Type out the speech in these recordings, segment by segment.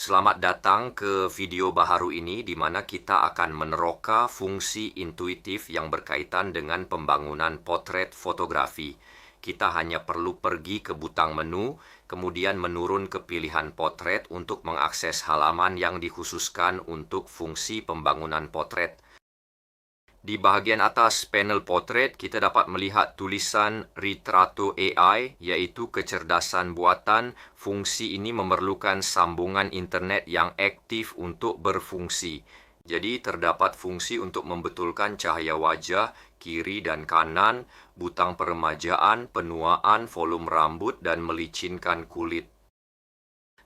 Selamat datang ke video baharu ini di mana kita akan meneroka fungsi intuitif yang berkaitan dengan pembangunan potret fotografi. Kita hanya perlu pergi ke butang menu, kemudian menurun ke pilihan potret untuk mengakses halaman yang dikhususkan untuk fungsi pembangunan potret. Di bahagian atas panel potret, kita dapat melihat tulisan Retrato AI iaitu kecerdasan buatan. Fungsi ini memerlukan sambungan internet yang aktif untuk berfungsi. Jadi terdapat fungsi untuk membetulkan cahaya wajah, kiri dan kanan, butang peremajaan, penuaan, volume rambut dan melicinkan kulit.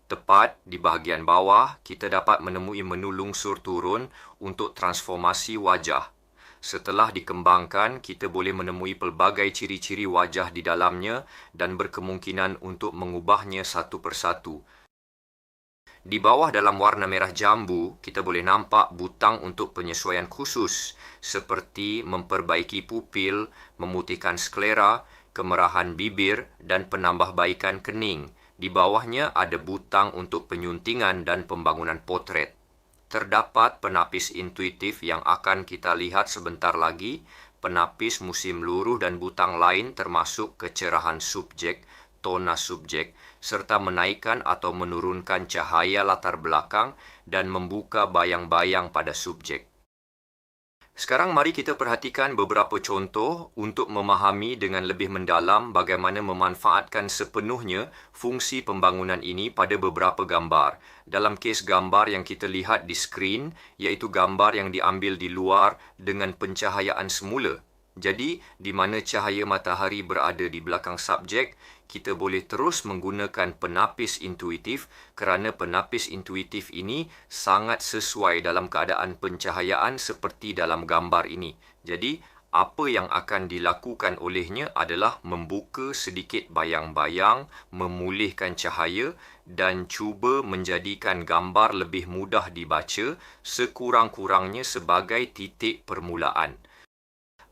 Tepat di bahagian bawah, kita dapat menemui menu lungsur turun untuk transformasi wajah. Setelah dikembangkan, kita boleh menemui pelbagai ciri-ciri wajah di dalamnya dan berkemungkinan untuk mengubahnya satu persatu. Di bawah dalam warna merah jambu, kita boleh nampak butang untuk penyesuaian khusus seperti memperbaiki pupil, memutihkan sklera, kemerahan bibir dan penambahbaikan kening. Di bawahnya ada butang untuk penyuntingan dan pembangunan potret terdapat penapis intuitif yang akan kita lihat sebentar lagi, penapis musim luruh dan butang lain termasuk kecerahan subjek, tona subjek, serta menaikkan atau menurunkan cahaya latar belakang dan membuka bayang-bayang pada subjek. Sekarang mari kita perhatikan beberapa contoh untuk memahami dengan lebih mendalam bagaimana memanfaatkan sepenuhnya fungsi pembangunan ini pada beberapa gambar. Dalam kes gambar yang kita lihat di skrin, iaitu gambar yang diambil di luar dengan pencahayaan semula. Jadi, di mana cahaya matahari berada di belakang subjek, kita boleh terus menggunakan penapis intuitif kerana penapis intuitif ini sangat sesuai dalam keadaan pencahayaan seperti dalam gambar ini. Jadi, apa yang akan dilakukan olehnya adalah membuka sedikit bayang-bayang, memulihkan cahaya dan cuba menjadikan gambar lebih mudah dibaca sekurang-kurangnya sebagai titik permulaan.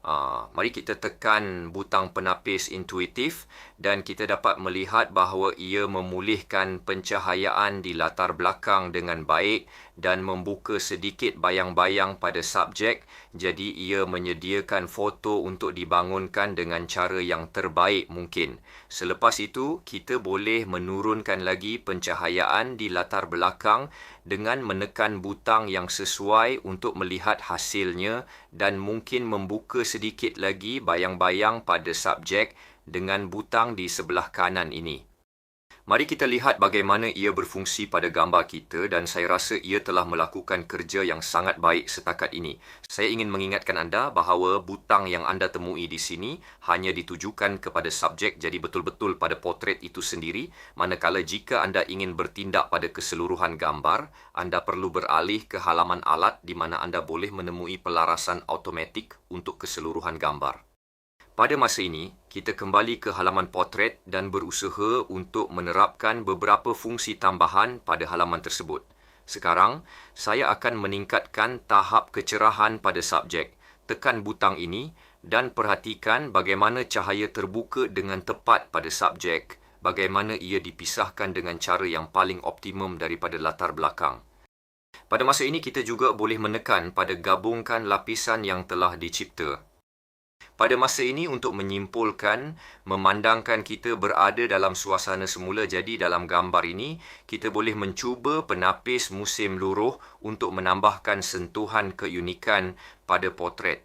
Uh, mari kita tekan butang penapis intuitif dan kita dapat melihat bahawa ia memulihkan pencahayaan di latar belakang dengan baik dan membuka sedikit bayang-bayang pada subjek jadi ia menyediakan foto untuk dibangunkan dengan cara yang terbaik mungkin. Selepas itu, kita boleh menurunkan lagi pencahayaan di latar belakang dengan menekan butang yang sesuai untuk melihat hasilnya dan mungkin membuka sedikit lagi bayang-bayang pada subjek dengan butang di sebelah kanan ini. Mari kita lihat bagaimana ia berfungsi pada gambar kita dan saya rasa ia telah melakukan kerja yang sangat baik setakat ini. Saya ingin mengingatkan anda bahawa butang yang anda temui di sini hanya ditujukan kepada subjek jadi betul-betul pada potret itu sendiri manakala jika anda ingin bertindak pada keseluruhan gambar, anda perlu beralih ke halaman alat di mana anda boleh menemui pelarasan automatik untuk keseluruhan gambar. Pada masa ini, kita kembali ke halaman potret dan berusaha untuk menerapkan beberapa fungsi tambahan pada halaman tersebut. Sekarang, saya akan meningkatkan tahap kecerahan pada subjek. Tekan butang ini dan perhatikan bagaimana cahaya terbuka dengan tepat pada subjek, bagaimana ia dipisahkan dengan cara yang paling optimum daripada latar belakang. Pada masa ini, kita juga boleh menekan pada gabungkan lapisan yang telah dicipta. Pada masa ini untuk menyimpulkan, memandangkan kita berada dalam suasana semula jadi dalam gambar ini, kita boleh mencuba penapis musim luruh untuk menambahkan sentuhan keunikan pada potret.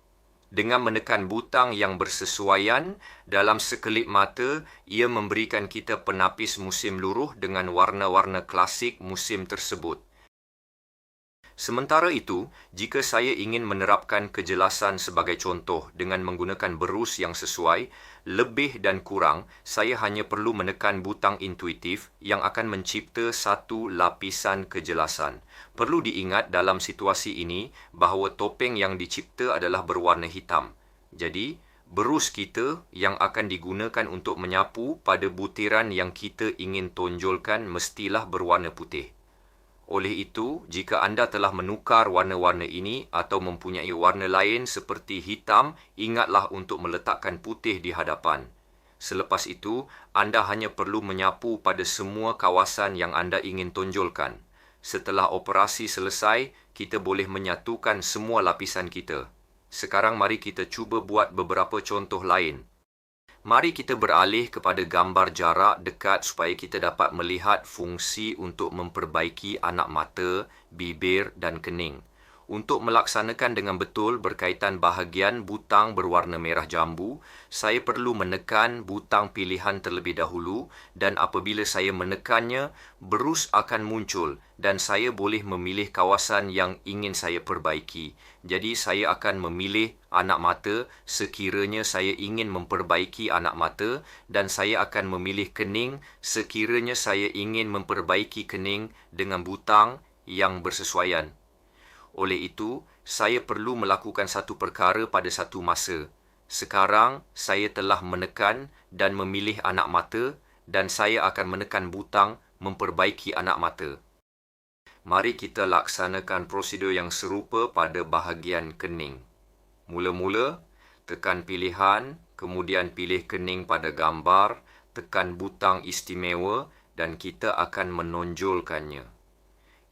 Dengan menekan butang yang bersesuaian, dalam sekelip mata, ia memberikan kita penapis musim luruh dengan warna-warna klasik musim tersebut. Sementara itu, jika saya ingin menerapkan kejelasan sebagai contoh dengan menggunakan berus yang sesuai, lebih dan kurang, saya hanya perlu menekan butang intuitif yang akan mencipta satu lapisan kejelasan. Perlu diingat dalam situasi ini bahawa topeng yang dicipta adalah berwarna hitam. Jadi, berus kita yang akan digunakan untuk menyapu pada butiran yang kita ingin tonjolkan mestilah berwarna putih. Oleh itu, jika anda telah menukar warna-warna ini atau mempunyai warna lain seperti hitam, ingatlah untuk meletakkan putih di hadapan. Selepas itu, anda hanya perlu menyapu pada semua kawasan yang anda ingin tonjolkan. Setelah operasi selesai, kita boleh menyatukan semua lapisan kita. Sekarang mari kita cuba buat beberapa contoh lain. Mari kita beralih kepada gambar jarak dekat supaya kita dapat melihat fungsi untuk memperbaiki anak mata, bibir dan kening. Untuk melaksanakan dengan betul berkaitan bahagian butang berwarna merah jambu, saya perlu menekan butang pilihan terlebih dahulu dan apabila saya menekannya, berus akan muncul dan saya boleh memilih kawasan yang ingin saya perbaiki. Jadi saya akan memilih anak mata sekiranya saya ingin memperbaiki anak mata dan saya akan memilih kening sekiranya saya ingin memperbaiki kening dengan butang yang bersesuaian. Oleh itu, saya perlu melakukan satu perkara pada satu masa. Sekarang, saya telah menekan dan memilih anak mata dan saya akan menekan butang memperbaiki anak mata. Mari kita laksanakan prosedur yang serupa pada bahagian kening. Mula-mula, tekan pilihan, kemudian pilih kening pada gambar, tekan butang istimewa dan kita akan menonjolkannya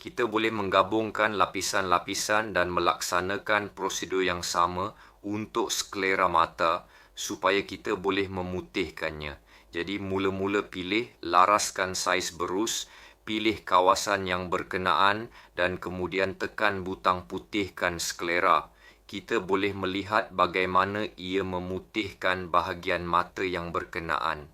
kita boleh menggabungkan lapisan-lapisan dan melaksanakan prosedur yang sama untuk sklera mata supaya kita boleh memutihkannya. Jadi mula-mula pilih laraskan saiz berus, pilih kawasan yang berkenaan dan kemudian tekan butang putihkan sklera. Kita boleh melihat bagaimana ia memutihkan bahagian mata yang berkenaan.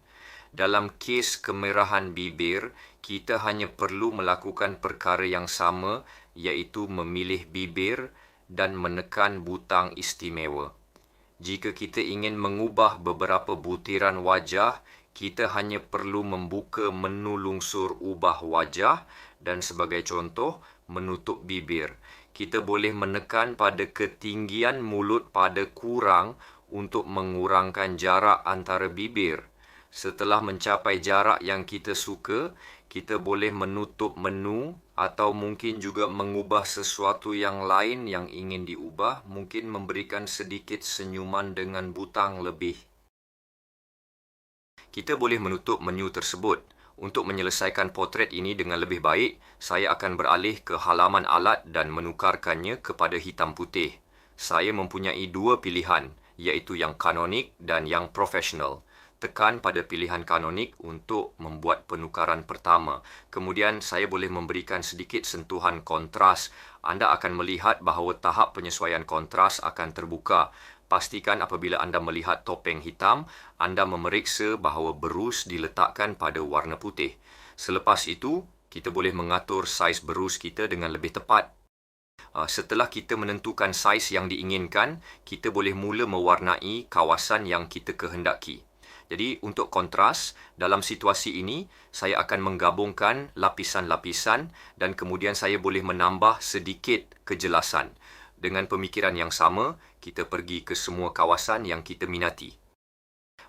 Dalam kes kemerahan bibir, kita hanya perlu melakukan perkara yang sama iaitu memilih bibir dan menekan butang istimewa. Jika kita ingin mengubah beberapa butiran wajah, kita hanya perlu membuka menu lungsur ubah wajah dan sebagai contoh, menutup bibir. Kita boleh menekan pada ketinggian mulut pada kurang untuk mengurangkan jarak antara bibir. Setelah mencapai jarak yang kita suka, kita boleh menutup menu atau mungkin juga mengubah sesuatu yang lain yang ingin diubah, mungkin memberikan sedikit senyuman dengan butang lebih. Kita boleh menutup menu tersebut. Untuk menyelesaikan potret ini dengan lebih baik, saya akan beralih ke halaman alat dan menukarkannya kepada hitam putih. Saya mempunyai dua pilihan, iaitu yang kanonik dan yang profesional tekan pada pilihan kanonik untuk membuat penukaran pertama. Kemudian saya boleh memberikan sedikit sentuhan kontras. Anda akan melihat bahawa tahap penyesuaian kontras akan terbuka. Pastikan apabila anda melihat topeng hitam, anda memeriksa bahawa berus diletakkan pada warna putih. Selepas itu, kita boleh mengatur saiz berus kita dengan lebih tepat. Ah, setelah kita menentukan saiz yang diinginkan, kita boleh mula mewarnai kawasan yang kita kehendaki. Jadi untuk kontras, dalam situasi ini saya akan menggabungkan lapisan-lapisan dan kemudian saya boleh menambah sedikit kejelasan. Dengan pemikiran yang sama, kita pergi ke semua kawasan yang kita minati.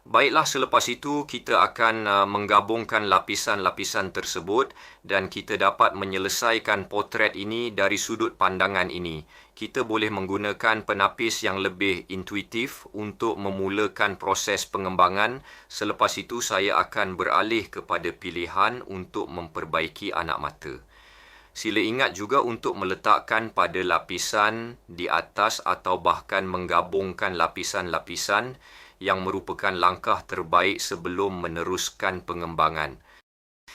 Baiklah selepas itu kita akan uh, menggabungkan lapisan-lapisan tersebut dan kita dapat menyelesaikan potret ini dari sudut pandangan ini. Kita boleh menggunakan penapis yang lebih intuitif untuk memulakan proses pengembangan. Selepas itu saya akan beralih kepada pilihan untuk memperbaiki anak mata. Sila ingat juga untuk meletakkan pada lapisan di atas atau bahkan menggabungkan lapisan-lapisan yang merupakan langkah terbaik sebelum meneruskan pengembangan.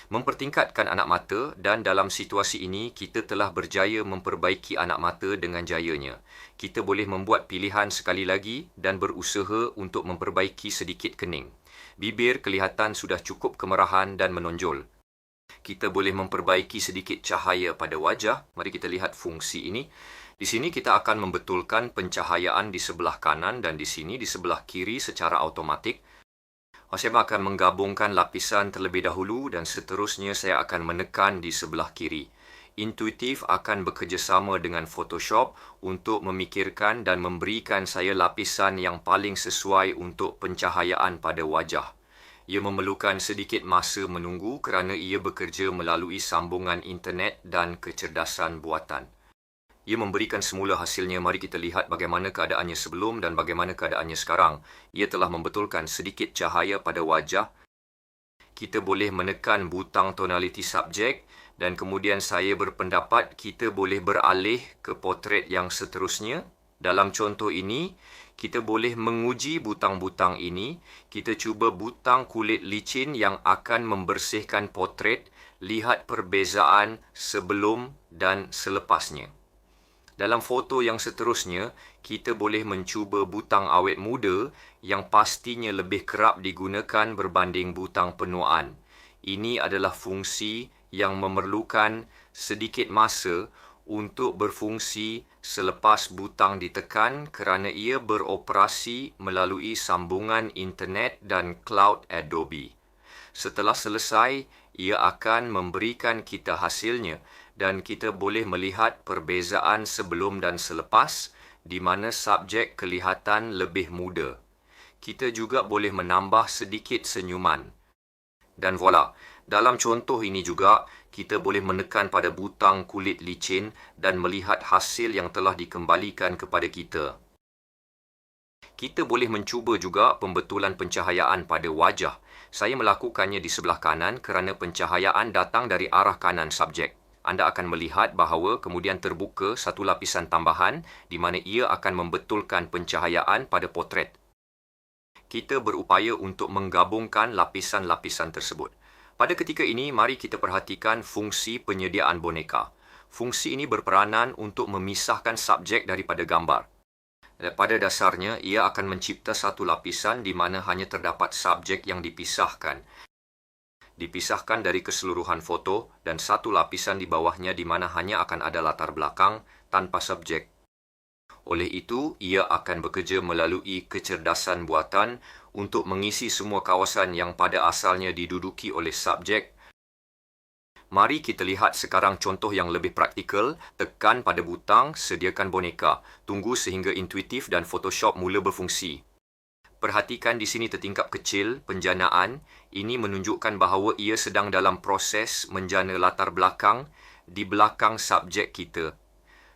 Mempertingkatkan anak mata dan dalam situasi ini kita telah berjaya memperbaiki anak mata dengan jayanya. Kita boleh membuat pilihan sekali lagi dan berusaha untuk memperbaiki sedikit kening. Bibir kelihatan sudah cukup kemerahan dan menonjol. Kita boleh memperbaiki sedikit cahaya pada wajah. Mari kita lihat fungsi ini. Di sini kita akan membetulkan pencahayaan di sebelah kanan dan di sini di sebelah kiri secara automatik. Saya akan menggabungkan lapisan terlebih dahulu dan seterusnya saya akan menekan di sebelah kiri. Intuitif akan bekerjasama dengan Photoshop untuk memikirkan dan memberikan saya lapisan yang paling sesuai untuk pencahayaan pada wajah. Ia memerlukan sedikit masa menunggu kerana ia bekerja melalui sambungan internet dan kecerdasan buatan. Ia memberikan semula hasilnya. Mari kita lihat bagaimana keadaannya sebelum dan bagaimana keadaannya sekarang. Ia telah membetulkan sedikit cahaya pada wajah. Kita boleh menekan butang tonality subject Dan kemudian saya berpendapat kita boleh beralih ke potret yang seterusnya. Dalam contoh ini, kita boleh menguji butang-butang ini. Kita cuba butang kulit licin yang akan membersihkan potret. Lihat perbezaan sebelum dan selepasnya. Dalam foto yang seterusnya, kita boleh mencuba butang awet muda yang pastinya lebih kerap digunakan berbanding butang penuaan. Ini adalah fungsi yang memerlukan sedikit masa untuk berfungsi selepas butang ditekan kerana ia beroperasi melalui sambungan internet dan cloud Adobe. Setelah selesai, ia akan memberikan kita hasilnya dan kita boleh melihat perbezaan sebelum dan selepas di mana subjek kelihatan lebih muda. Kita juga boleh menambah sedikit senyuman. Dan voila, dalam contoh ini juga, kita boleh menekan pada butang kulit licin dan melihat hasil yang telah dikembalikan kepada kita. Kita boleh mencuba juga pembetulan pencahayaan pada wajah. Saya melakukannya di sebelah kanan kerana pencahayaan datang dari arah kanan subjek. Anda akan melihat bahawa kemudian terbuka satu lapisan tambahan di mana ia akan membetulkan pencahayaan pada potret. Kita berupaya untuk menggabungkan lapisan-lapisan tersebut. Pada ketika ini, mari kita perhatikan fungsi penyediaan boneka. Fungsi ini berperanan untuk memisahkan subjek daripada gambar. Pada dasarnya, ia akan mencipta satu lapisan di mana hanya terdapat subjek yang dipisahkan. Dipisahkan dari keseluruhan foto dan satu lapisan di bawahnya di mana hanya akan ada latar belakang tanpa subjek. Oleh itu, ia akan bekerja melalui kecerdasan buatan untuk mengisi semua kawasan yang pada asalnya diduduki oleh subjek. Mari kita lihat sekarang contoh yang lebih praktikal. Tekan pada butang, sediakan boneka. Tunggu sehingga intuitif dan Photoshop mula berfungsi. Perhatikan di sini tertingkap kecil, penjanaan. Ini menunjukkan bahawa ia sedang dalam proses menjana latar belakang di belakang subjek kita.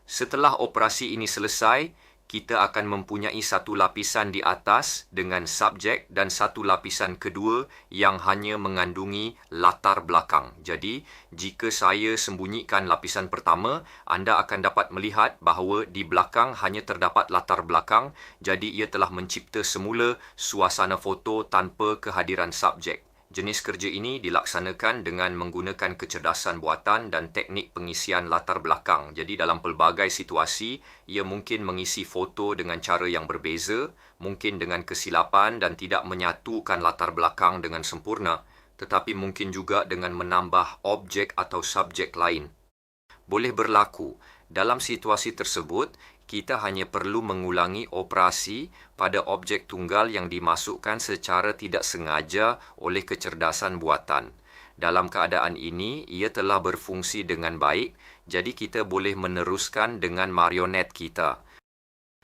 Setelah operasi ini selesai, kita akan mempunyai satu lapisan di atas dengan subjek dan satu lapisan kedua yang hanya mengandungi latar belakang. Jadi, jika saya sembunyikan lapisan pertama, anda akan dapat melihat bahawa di belakang hanya terdapat latar belakang, jadi ia telah mencipta semula suasana foto tanpa kehadiran subjek. Jenis kerja ini dilaksanakan dengan menggunakan kecerdasan buatan dan teknik pengisian latar belakang. Jadi dalam pelbagai situasi, ia mungkin mengisi foto dengan cara yang berbeza, mungkin dengan kesilapan dan tidak menyatukan latar belakang dengan sempurna, tetapi mungkin juga dengan menambah objek atau subjek lain. Boleh berlaku dalam situasi tersebut, kita hanya perlu mengulangi operasi pada objek tunggal yang dimasukkan secara tidak sengaja oleh kecerdasan buatan. Dalam keadaan ini, ia telah berfungsi dengan baik, jadi kita boleh meneruskan dengan marionet kita.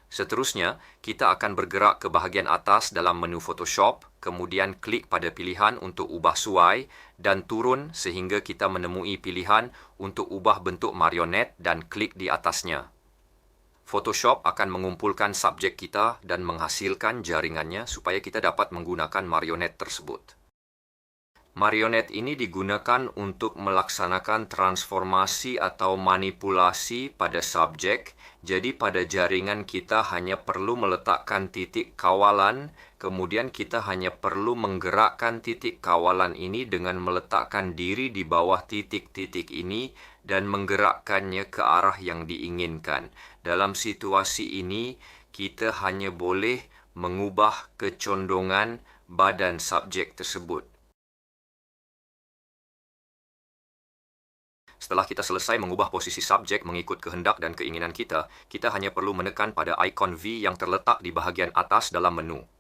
Seterusnya, kita akan bergerak ke bahagian atas dalam menu Photoshop, kemudian klik pada pilihan untuk ubah suai dan turun sehingga kita menemui pilihan untuk ubah bentuk marionet dan klik di atasnya. Photoshop akan mengumpulkan subjek kita dan menghasilkan jaringannya supaya kita dapat menggunakan marionet tersebut. Marionet ini digunakan untuk melaksanakan transformasi atau manipulasi pada subjek. Jadi pada jaringan kita hanya perlu meletakkan titik kawalan, kemudian kita hanya perlu menggerakkan titik kawalan ini dengan meletakkan diri di bawah titik-titik ini dan menggerakkannya ke arah yang diinginkan. Dalam situasi ini, kita hanya boleh mengubah kecondongan badan subjek tersebut. Setelah kita selesai mengubah posisi subjek mengikut kehendak dan keinginan kita, kita hanya perlu menekan pada ikon V yang terletak di bahagian atas dalam menu.